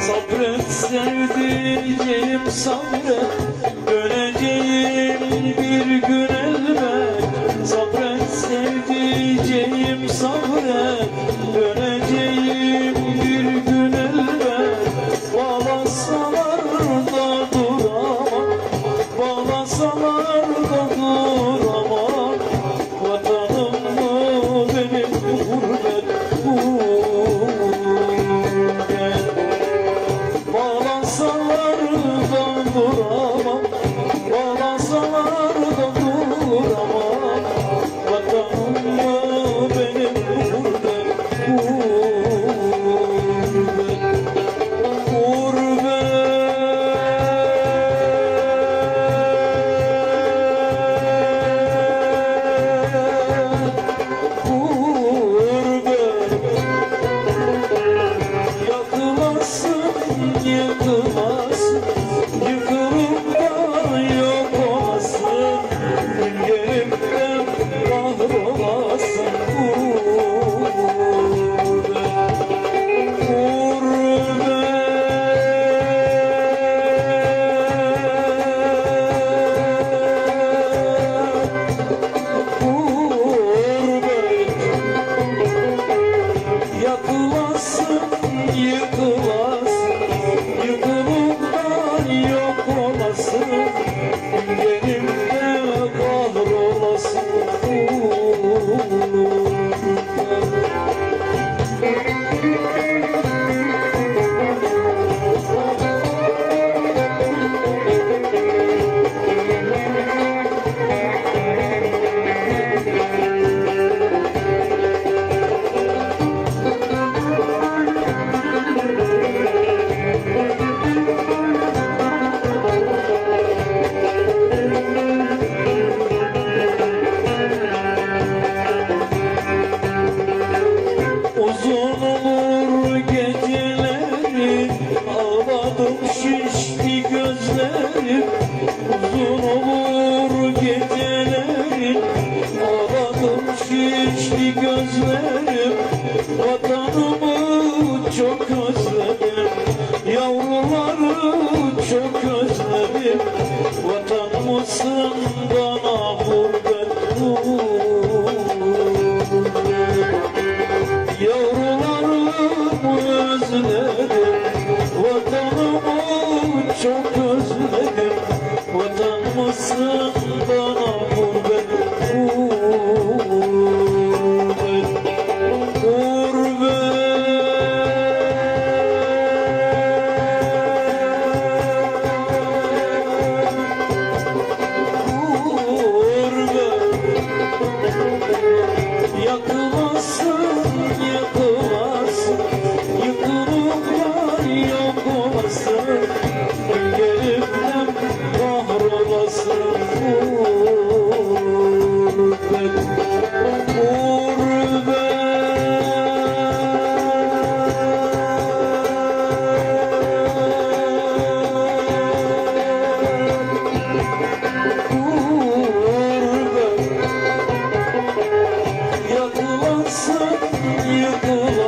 Sabret sevdiceğim sabret Döneceğim you go. Yurdumu çok özledim. Yavruları çok özledim. Vatan mısın bana gurbet Yavrularımı özledim. Vatanımı çok özledim. Vatan mısın bana gurbet you go.